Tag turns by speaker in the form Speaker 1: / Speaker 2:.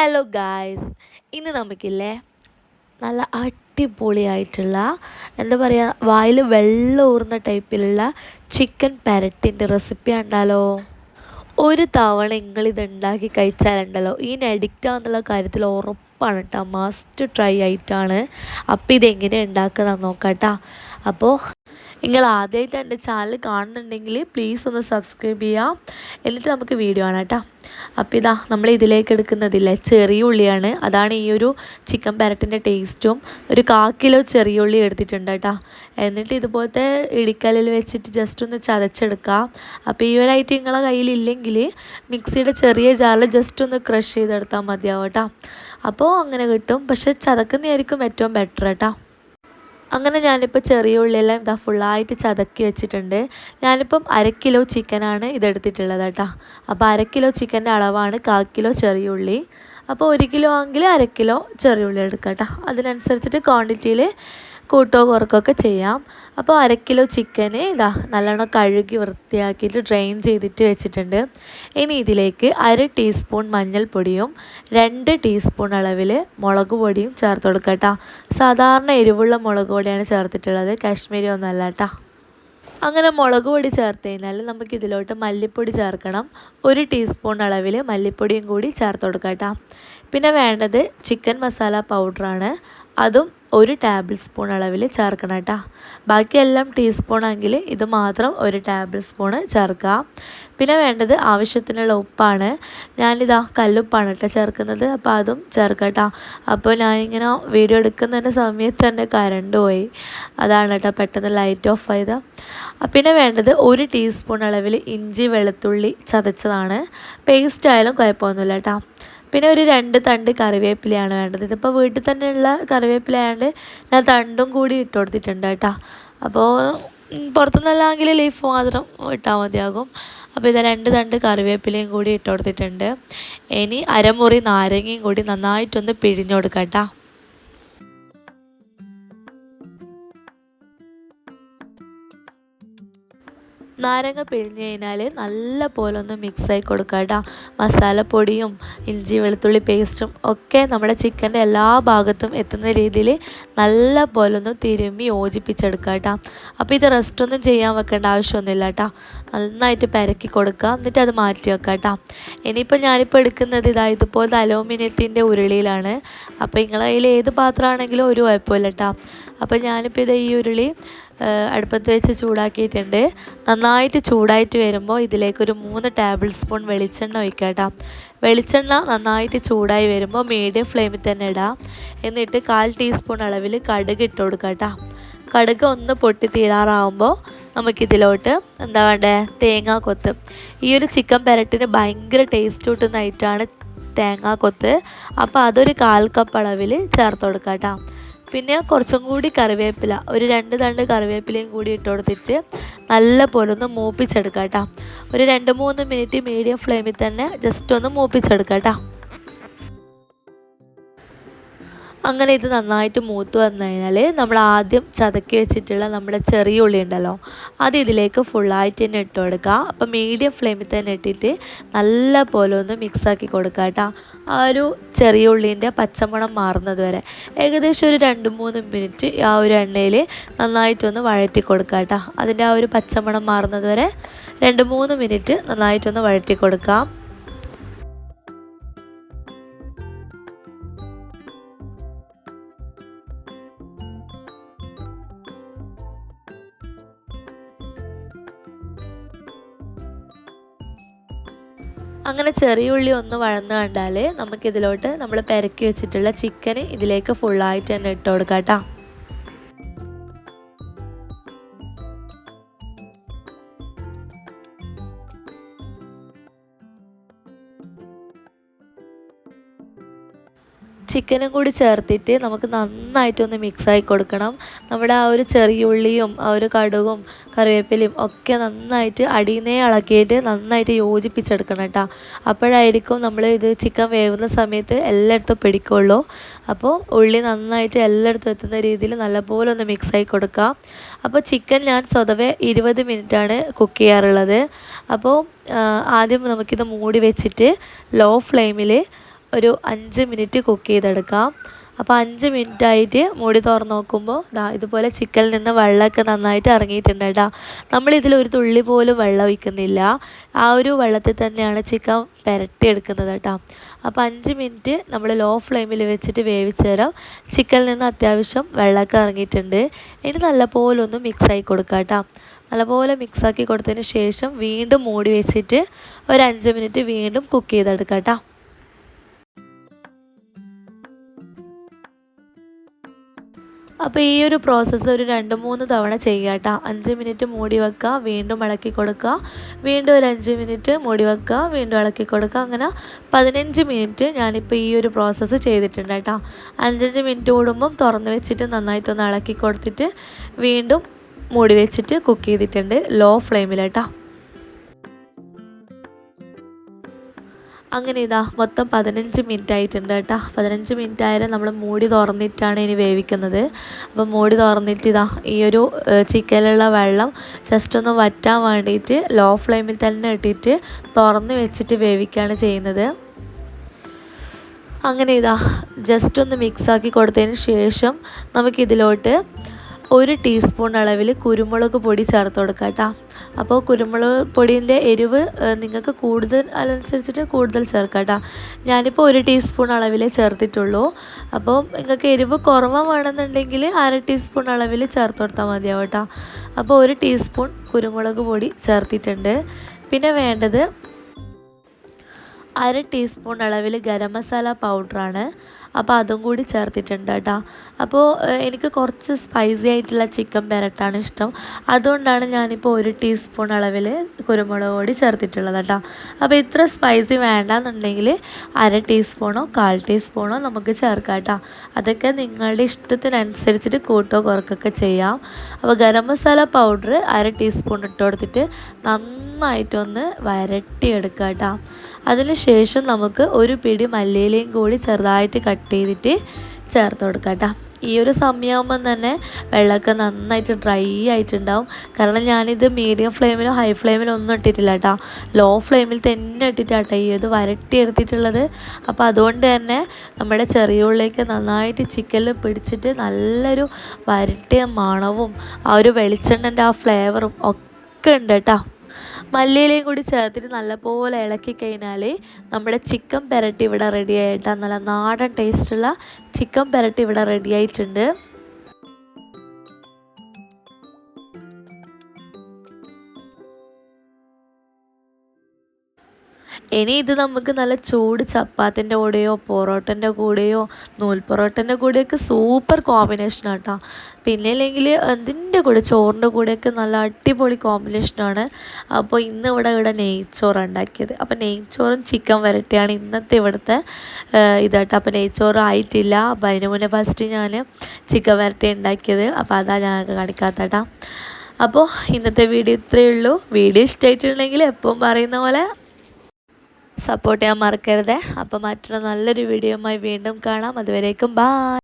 Speaker 1: Hello guys ഇന്ന് നമുക്കില്ലേ നല്ല അടിപൊളിയായിട്ടുള്ള എന്താ പറയുക വായിൽ വെള്ളം ഊർന്ന ടൈപ്പിലുള്ള ചിക്കൻ പാരറ്റിന്റെ റെസിപ്പി ഉണ്ടല്ലോ ഒരു തവണ നിങ്ങളിത് ഉണ്ടാക്കി കഴിച്ചാലുണ്ടല്ലോ. ഇതിന് അഡിക്റ്റ് ആവുന്നുള്ള കാര്യത്തിൽ ഉറപ്പാണ് കേട്ടോ മസ്റ്റ് ട്രൈ ആയിട്ടാണ്. അപ്പോൾ ഇതെങ്ങനെ ഉണ്ടാക്കുന്നത് നോക്കാം കേട്ടോ അപ്പോൾ നിങ്ങൾ ആദ്യമായിട്ട് എന്റെ ചാനൽ കാണുന്നുണ്ടെങ്കിൽ പ്ലീസ് ഒന്ന് സബ്സ്ക്രൈബ് ചെയ്യാം എന്നിട്ട് നമുക്ക് വീഡിയോ ആണ് കേട്ടോ. അപ്പോൾ ഇതാ നമ്മൾ ഇതിലേക്ക് എടുക്കുന്നതില്ലേ? ചെറിയ ഉള്ളിയാണ്. അതാണ് ഈ ഒരു ചിക്കൻ പാരറ്റിന്റെ ടേസ്റ്റും ഒരു കാ കിലോ ചെറിയ ഉള്ളി എടുത്തിട്ടുണ്ട് കേട്ടോ. എന്നിട്ട് ഇതുപോലത്തെ ഇടിക്കലിൽ വെച്ചിട്ട് ജസ്റ്റ് ഒന്ന് ചതച്ചെടുക്കാം. അപ്പോൾ ഈ ഒരു ഐറ്റം നിങ്ങളെ കയ്യിലില്ലെങ്കിൽ മിക്സിയുടെ ചെറിയ ജാറിൽ ജസ്റ്റ് ഒന്ന് ക്രഷ് ചെയ്തെടുത്താൽ മതിയാവും കേട്ടോ. അപ്പോൾ അങ്ങനെ കിട്ടും. പക്ഷെ ചതക്കുന്നതായിരിക്കും ഏറ്റവും ബെറ്റർ കേട്ടോ. അങ്ങനെ ഞാനിപ്പോൾ ചെറിയ ഉള്ളിയെല്ലാം ഇതാ ഫുള്ളായിട്ട് ചതക്കി വെച്ചിട്ടുണ്ട്. ഞാനിപ്പം അര കിലോ ചിക്കനാണ് ഇതെടുത്തിട്ടുള്ളത് കേട്ടോ. അപ്പോൾ അര കിലോ ചിക്കന്റെ അളവാണ് കാ കിലോ ചെറിയ ഉള്ളി. അപ്പോൾ ഒരു കിലോ ആണെങ്കിൽ അര കിലോ ചെറിയ ഉള്ളി എടുക്കാം കേട്ടോ. അതിനനുസരിച്ചിട്ട് ക്വാണ്ടിറ്റിയിൽ കൂട്ടോ കുറക്കൊക്കെ ചെയ്യാം. അപ്പോൾ അര കിലോ ചിക്കന് ഇതാ നല്ലോണം കഴുകി വൃത്തിയാക്കിയിട്ട് ഡ്രെയിൻ ചെയ്തിട്ട് വെച്ചിട്ടുണ്ട്. ഇനി ഇതിലേക്ക് അര ടീസ്പൂൺ മഞ്ഞൾപ്പൊടിയും രണ്ട് ടീസ്പൂൺ അളവിൽ മുളക് പൊടിയും ചേർത്ത് കൊടുക്കുക കേട്ടോ സാധാരണ എരിവുള്ള മുളക് പൊടിയാണ് ചേർത്തിട്ടുള്ളത്. കാശ്മീരി ഒന്നല്ല കേട്ടോ അങ്ങനെ മുളക് പൊടി ചേർത്ത് കഴിഞ്ഞാൽ നമുക്ക് ഇതിലോട്ട് മല്ലിപ്പൊടി ചേർക്കണം. ഒരു ടീസ്പൂൺ അളവിൽ മല്ലിപ്പൊടിയും കൂടി ചേർത്ത് കൊടുക്കാം പിന്നെ വേണ്ടത് ചിക്കൻ മസാല പൗഡറാണ് അതും ഒരു ടേബിൾ സ്പൂൺ അളവിൽ ചേർക്കണം കേട്ടോ. ബാക്കിയെല്ലാം ടീസ്പൂണെങ്കിൽ ഇത് മാത്രം ഒരു ടേബിൾ സ്പൂണ് ചേർക്കുക. പിന്നെ വേണ്ടത് ആവശ്യത്തിനുള്ള ഉപ്പാണ്. ഞാനിതാ കല്ലുപ്പാണ് കേട്ടോ ചേർക്കുന്നത്. അപ്പോൾ അതും ചേർക്കാം കേട്ടോ. അപ്പോൾ ഞാനിങ്ങനെ വീഡിയോ എടുക്കുന്നതിന്റെ സമയത്ത് തന്നെ കരണ്ട് പോയി. അതാണ് കേട്ടോ പെട്ടെന്ന് ലൈറ്റ് ഓഫ് ആയത്. പിന്നെ വേണ്ടത് ഒരു ടീസ്പൂൺ അളവിൽ ഇഞ്ചി വെളുത്തുള്ളി ചതച്ചതാണ്. പേസ്റ്റ് ആയാലും കുഴപ്പമൊന്നുമില്ല കേട്ടോ. പിന്നെ ഒരു രണ്ട് തണ്ട് കറിവേപ്പിലയാണ് വേണ്ടത്. ഇതിപ്പോൾ വീട്ടിൽ തന്നെയുള്ള കറിവേപ്പില ആയതുകൊണ്ട് ഞാൻ തണ്ടും കൂടി ഇട്ട് കൊടുത്തിട്ടുണ്ട് കേട്ടോ. അപ്പോൾ പുറത്തുനിന്നല്ലെങ്കിൽ ലീഫ് മാത്രം ഇട്ടാൽ മതിയാകും. അപ്പോൾ ഇത് രണ്ട് തണ്ട് കറിവേപ്പിലയും കൂടി ഇട്ട് കൊടുത്തിട്ടുണ്ട്. ഇനി അരമുറി നാരങ്ങയും കൂടി നന്നായിട്ടൊന്ന് പിഴിഞ്ഞു കൊടുക്കാം കേട്ടോ. നാരങ്ങ പിഴിഞ്ഞ് കഴിഞ്ഞാൽ നല്ല പോലെ ഒന്ന് മിക്സായി കൊടുക്കുക കേട്ടോ. മസാലപ്പൊടിയും ഇഞ്ചി വെളുത്തുള്ളി പേസ്റ്റും ഒക്കെ നമ്മുടെ ചിക്കന്റെ എല്ലാ ഭാഗത്തും എത്തുന്ന രീതിയിൽ നല്ല പോലെ ഒന്ന് തിരുമ്മി യോജിപ്പിച്ചെടുക്കുക കേട്ടോ. അപ്പോൾ ഇത് റെസ്റ്റ് ഒന്നും ചെയ്യാൻ വെക്കേണ്ട ആവശ്യമൊന്നുമില്ല കേട്ടോ. നന്നായിട്ട് പരക്കി കൊടുക്കുക. എന്നിട്ട് അത് മാറ്റി വെക്കുക കേട്ടോ. ഇനിയിപ്പോൾ ഞാനിപ്പോൾ എടുക്കുന്നത് ഇതാ ഇതുപോലത്തെ അലോമിനിയത്തിന്റെ ഉരുളിയിലാണ്. അപ്പോൾ നിങ്ങൾ കയ്യിൽ ഏത് പാത്രമാണെങ്കിലും ഒരു കുഴപ്പമില്ല കേട്ടോ. അപ്പോൾ ഞാനിപ്പോൾ ഇത് ഈ ഉരുളി അടുപ്പത്ത് വെച്ച് ചൂടാക്കിയിട്ടുണ്ട്. നന്നായിട്ട് ചൂടായിട്ട് വരുമ്പോൾ ഇതിലേക്കൊരു മൂന്ന് ടേബിൾ സ്പൂൺ വെളിച്ചെണ്ണ ഒഴിക്കുക കേട്ടോ വെളിച്ചെണ്ണ നന്നായിട്ട് ചൂടായി വരുമ്പോൾ മീഡിയം ഫ്ലെയിമിൽ തന്നെ ഇടാം. എന്നിട്ട് കാൽ ടീസ്പൂൺ അളവിൽ കടുക് ഇട്ട് കൊടുക്കുക കടുക് ഒന്ന് പൊട്ടി തീരാറാവുമ്പോൾ നമുക്കിതിലോട്ട് എന്താ വേണ്ടേ? തേങ്ങാ കൊത്ത്. ഈ ഒരു ചിക്കൻ പെരട്ടിന് ഭയങ്കര ടേസ്റ്റ് കിട്ടുന്നതായിട്ടാണ് തേങ്ങാ കൊത്ത്. അപ്പോൾ അതൊരു കാൽ കപ്പ് അളവിൽ ചേർത്ത് കൊടുക്കാം കേട്ടോ പിന്നെ കുറച്ചും കൂടി കറിവേപ്പില. ഒരു രണ്ട് തണ്ട് കറിവേപ്പിലയും കൂടി ഇട്ട് കൊടുത്തിട്ട് നല്ല പോലെ ഒന്ന് മൂപ്പിച്ചെടുക്കാം കേട്ടോ ഒരു രണ്ട് മൂന്ന് മിനിറ്റ് മീഡിയം ഫ്ലെയിമിൽ തന്നെ ജസ്റ്റ് ഒന്ന് മൂപ്പിച്ചെടുക്കാം കേട്ടോ അങ്ങനെ ഇത് നന്നായിട്ട് മൂത്ത് വന്നു കഴിഞ്ഞാൽ നമ്മൾ ആദ്യം ചതക്കി വെച്ചിട്ടുള്ള നമ്മുടെ ചെറിയ ഉള്ളി ഉണ്ടല്ലോ അത് ഇതിലേക്ക് ഫുള്ളായിട്ട് തന്നെ ഇട്ട് കൊടുക്കുക. അപ്പം മീഡിയം ഫ്ലെയിമിൽ തന്നെ ഇട്ടിട്ട് നല്ല പോലെ ഒന്ന് മിക്സാക്കി കൊടുക്കുക കേട്ടോ. ആ ഒരു ചെറിയ ഉള്ളീന്റെ പച്ചമണം മാറുന്നത് വരെ. ഏകദേശം ഒരു രണ്ട് മൂന്ന് മിനിറ്റ് ആ ഒരു എണ്ണയിൽ നന്നായിട്ടൊന്ന് വഴറ്റി കൊടുക്കുക കേട്ടോ. അതിന്റെ ആ ഒരു പച്ചമണം മാറുന്നത് വരെ രണ്ട് മൂന്ന് മിനിറ്റ് നന്നായിട്ടൊന്ന് വഴറ്റി കൊടുക്കാം അങ്ങനെ ചെറിയ ഉള്ളി ഒന്ന് വഴന്ന് കണ്ടാൽ നമുക്കിതിലോട്ട് നമ്മൾ പെരക്കി വെച്ചിട്ടുള്ള ചിക്കന് ഇതിലേക്ക് ഫുള്ളായിട്ട് തന്നെ ഇട്ട് കൊടുക്കാം കേട്ടോ ചിക്കനും കൂടി ചേർത്തിട്ട് നമുക്ക് നന്നായിട്ടൊന്ന് മിക്സായി കൊടുക്കണം. നമ്മുടെ ആ ഒരു ചെറിയ ഉള്ളിയും ആ ഒരു കടുകും കറിവേപ്പിലയും ഒക്കെ നന്നായിട്ട് അടിയിൽ ഇളക്കിയിട്ട് നന്നായിട്ട് യോജിപ്പിച്ചെടുക്കണം കേട്ടോ. അപ്പോഴായിരിക്കും നമ്മൾ ഇത് ചിക്കൻ വേവുന്ന സമയത്ത് എല്ലായിടത്തും പിടിക്കുള്ളൂ. അപ്പോൾ ഉള്ളി നന്നായിട്ട് എല്ലായിടത്തും എത്തുന്ന രീതിയിൽ നല്ലപോലെ ഒന്ന് മിക്സായി കൊടുക്കാം അപ്പോൾ ചിക്കൻ ഞാൻ സ്വതവേ ഇരുപത് മിനിറ്റാണ് കുക്ക് ചെയ്യാറുള്ളത്. അപ്പോൾ ആദ്യം നമുക്കിത് മൂടി വെച്ചിട്ട് ലോ ഫ്ലെയിമിൽ ഒരു അഞ്ച് മിനിറ്റ് കുക്ക് ചെയ്തെടുക്കാം. അപ്പോൾ അഞ്ച് മിനിറ്റ് ആയിട്ട് മൂടി തുറന്ന് നോക്കുമ്പോൾ ദാ ഇതുപോലെ ചിക്കനിൽ നിന്ന് വെള്ളമൊക്കെ നന്നായിട്ട് ഇറങ്ങിയിട്ടുണ്ട് കേട്ടോ. നമ്മളിതിൽ ഒരു തുള്ളി പോലും വെള്ളം ഒഴിക്കുന്നില്ല. ആ ഒരു വെള്ളത്തിൽ തന്നെയാണ് ചിക്കൻ പുരട്ടിയെടുക്കുന്നത് കേട്ടോ. അപ്പോൾ അഞ്ച് മിനിറ്റ് നമ്മൾ ലോ ഫ്ലെയിമിൽ വെച്ചിട്ട് വേവിച്ച് തരാം ചിക്കനിൽ നിന്ന് അത്യാവശ്യം വെള്ളമൊക്കെ ഇറങ്ങിയിട്ടുണ്ട്. ഇനി നല്ലപോലെ ഒന്ന് മിക്സ് ആക്കി കൊടുക്കാം കേട്ടോ. നല്ലപോലെ മിക്സാക്കി കൊടുത്തതിന് ശേഷം വീണ്ടും മൂടി വെച്ചിട്ട് ഒരു അഞ്ച് മിനിറ്റ് വീണ്ടും കുക്ക് ചെയ്തെടുക്കാം കേട്ടോ. അപ്പോൾ ഈ ഒരു പ്രോസസ്സ് ഒരു രണ്ട് മൂന്ന് തവണ ചെയ്യുക കേട്ടോ അഞ്ച് മിനിറ്റ് മൂടി വെക്കുക വീണ്ടും ഇളക്കി കൊടുക്കുക. വീണ്ടും ഒരു അഞ്ച് മിനിറ്റ് മൂടി വെക്കുക വീണ്ടും ഇളക്കി കൊടുക്കുക. അങ്ങനെ പതിനഞ്ച് മിനിറ്റ് ഞാനിപ്പോൾ ഈ ഒരു പ്രോസസ്സ് ചെയ്തിട്ടുണ്ട് കേട്ടോ അഞ്ചഞ്ച് മിനിറ്റ് കൂടുമ്പം തുറന്ന് വെച്ചിട്ട് നന്നായിട്ടൊന്ന് ഇളക്കി കൊടുത്തിട്ട് വീണ്ടും മൂടി വെച്ചിട്ട് കുക്ക് ചെയ്തിട്ടുണ്ട് ലോ ഫ്ലെയിമിൽ കേട്ടോ അങ്ങനെ ഇതാ മൊത്തം പതിനഞ്ച് മിനിറ്റ് ആയിട്ടുണ്ട് കേട്ടോ. പതിനഞ്ച് മിനിറ്റ് ആയാലും നമ്മൾ മൂടി തുറന്നിട്ടാണ് ഇനി വേവിക്കുന്നത്. അപ്പോൾ മൂടി തുറന്നിട്ട് ഇതാ ഈ ഒരു ചിക്കനിലുള്ള വെള്ളം ജസ്റ്റ് ഒന്ന് വറ്റാൻ വേണ്ടിയിട്ട് ലോ ഫ്ലെയിമിൽ തന്നെ ഇട്ടിട്ട് തുറന്ന് വെച്ചിട്ട് വേവിക്കുകയാണ് ചെയ്യുന്നത്. അങ്ങനെ ഇതാ ജസ്റ്റ് ഒന്ന് മിക്സാക്കി കൊടുത്തതിന് ശേഷം നമുക്കിതിലോട്ട് ഒരു ടീസ്പൂൺ അളവിൽ കുരുമുളക് പൊടി ചേർത്ത് കൊടുക്കുക കേട്ടോ. അപ്പോൾ കുരുമുളക് പൊടിന്റെ എരിവ് നിങ്ങൾക്ക് കൂടുതൽ അതനുസരിച്ചിട്ട് കൂടുതൽ ചേർക്കാം കേട്ടോ. ഞാനിപ്പോൾ ഒരു ടീസ്പൂൺ അളവിലേ ചേർത്തിട്ടുള്ളൂ. അപ്പോൾ നിങ്ങൾക്ക് എരിവ് കുറവാണെന്നുണ്ടെങ്കിൽ അര ടീസ്പൂൺ അളവിൽ ചേർത്ത് കൊടുത്താൽ മതിയാവും കേട്ടോ. അപ്പോൾ ഒരു ടീസ്പൂൺ കുരുമുളക് പൊടി ചേർത്തിട്ടുണ്ട്. പിന്നെ വേണ്ടത് അര ടീസ്പൂൺ അളവിൽ ഗരം മസാല പൗഡറാണ്. അപ്പോൾ അതും കൂടി ചേർത്തിട്ടുണ്ട് കേട്ടോ. അപ്പോൾ എനിക്ക് കുറച്ച് സ്പൈസി ആയിട്ടുള്ള ചിക്കൻ പെരട്ടാണ് ഇഷ്ടം. അതുകൊണ്ടാണ് ഞാനിപ്പോൾ ഒരു ടീസ്പൂൺ അളവിൽ കുരുമുളക് കൂടി ചേർത്തിട്ടുള്ളത് കേട്ടോ. അപ്പോൾ ഇത്ര സ്പൈസി വേണ്ടാന്നുണ്ടെങ്കിൽ അര ടീസ്പൂണോ കാൽ ടീസ്പൂണോ നമുക്ക് ചേർക്കാം കേട്ടോ. അതൊക്കെ നിങ്ങളുടെ ഇഷ്ടത്തിനനുസരിച്ചിട്ട് കൂട്ടോ കുറക്കൊക്കെ ചെയ്യാം. അപ്പോൾ ഗരം മസാല പൗഡർ അര ടീസ്പൂൺ ഇട്ട് കൊടുത്തിട്ട് നന്നായിട്ടൊന്ന് വരട്ടിയെടുക്കാം കേട്ടോ. അതിനുശേഷം നമുക്ക് ഒരു പിടി മല്ലിയിലയും കൂടി ചെറുതായിട്ട് കട്ട് ചെയ്തിട്ട് ചേർത്ത് കൊടുക്കാം കേട്ടോ. ഈ ഒരു സമയമാകുമ്പം തന്നെ വെള്ളമൊക്കെ നന്നായിട്ട് ഡ്രൈ ആയിട്ടുണ്ടാവും. കാരണം ഞാനിത് മീഡിയം ഫ്ലെയിമിലോ ഹൈ ഫ്ലെയിമിലോ ഒന്നും ഇട്ടിട്ടില്ല കേട്ടോ. ലോ ഫ്ലെയിമിൽ തന്നെ ഇട്ടിട്ടാട്ടോ ഈ ഇത് വരട്ടി എടുത്തിട്ടുള്ളത്. അപ്പോൾ അതുകൊണ്ട് തന്നെ നമ്മുടെ ചെറിയ ഉള്ളിലേക്ക് നന്നായിട്ട് ചിക്കനിൽ പിടിച്ചിട്ട് നല്ലൊരു വരട്ടിയ മണവും ആ ഒരു വെളിച്ചെണ്ണന്റെ ആ ഫ്ലേവറും ഒക്കെ ഉണ്ട് കേട്ടോ. മല്ലിയിലയും കൂടി ചേർത്തിട്ട് നല്ലപോലെ ഇളക്കി കഴിഞ്ഞാൽ നമ്മുടെ ചിക്കൻ പെരട്ടി ഇവിടെ റെഡി ആയിട്ടാണ് നല്ല നാടൻ ടേസ്റ്റുള്ള ചിക്കൻ പെരട്ടി ഇവിടെ റെഡി ആയിട്ടുണ്ട്. ഇനി ഇത് നമുക്ക് നല്ല ചൂട് ചപ്പാത്തിന്റെ കൂടെയോ പൊറോട്ടന്റെ കൂടെയോ നൂൽ പൊറോട്ടന്റെ കൂടെയൊക്കെ സൂപ്പർ കോമ്പിനേഷനാണ് കേട്ടോ പിന്നെ അല്ലെങ്കിൽ എന്തിന്റെ കൂടെ ചോറിന്റെ കൂടെയൊക്കെ നല്ല അടിപൊളി കോമ്പിനേഷനാണ് അപ്പോൾ ഇന്ന് ഇവിടെ ഇവിടെ നെയ്ച്ചോറ് ഉണ്ടാക്കിയത്. അപ്പോൾ നെയ്ച്ചോറും ചിക്കൻ വരട്ടിയാണ് ഇന്നത്തെ ഇവിടുത്തെ ഇതാട്ടോ. അപ്പോൾ നെയ്ച്ചോറ് ആയിട്ടില്ല. അപ്പോൾ അതിന് മുന്നേ ഫസ്റ്റ് ഞാൻ ചിക്കൻ വരട്ടി ഉണ്ടാക്കിയത്. അപ്പോൾ അതാ ഞങ്ങൾക്ക് കാണിക്കാത്തട്ടാ അപ്പോൾ ഇന്നത്തെ വീഡിയോ ഇത്രയേ ഉള്ളൂ. വീഡിയോ ഇഷ്ടമായിട്ടുണ്ടെങ്കിൽ എപ്പം പറയുന്ന പോലെ സപ്പോർട്ട് ചെയ്യാൻ മറക്കരുത്. അപ്പോൾ മറ്റൊരു നല്ലൊരു വീഡിയോയുമായി വീണ്ടും കാണാം. അതുവരേക്കും ബായ്